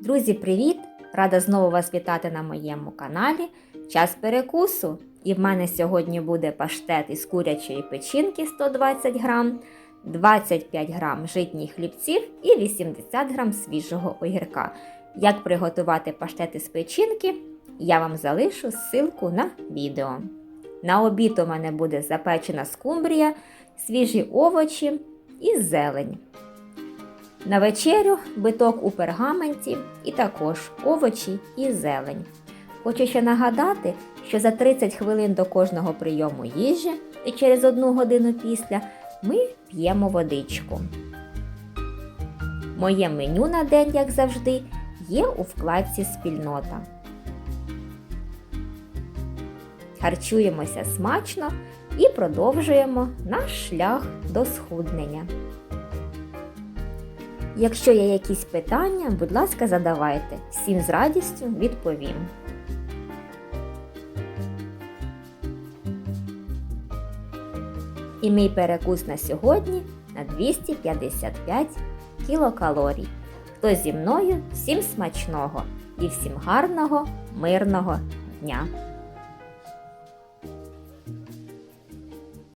Друзі, привіт! Рада знову вас вітати на моєму каналі. Час перекусу. І в мене сьогодні буде паштет із курячої печінки 120 грам, 25 грам житніх хлібців і 80 грам свіжого огірка. Як приготувати паштет із печінки, я вам залишу ссылку на відео. На обід у мене буде запечена скумбрія, свіжі овочі і зелень. На вечерю биток у пергаменті і також овочі і зелень. Хочу ще нагадати, що за 30 хвилин до кожного прийому їжі і через одну годину після ми п'ємо водичку. Моє меню на день, як завжди, є у вкладці Спільнота. Харчуємося смачно і продовжуємо наш шлях до схуднення. Якщо є якісь питання, будь ласка, задавайте. Всім з радістю відповім. І мій перекус на сьогодні на 255 кілокалорій. Хто зі мною, всім смачного і всім гарного, мирного дня!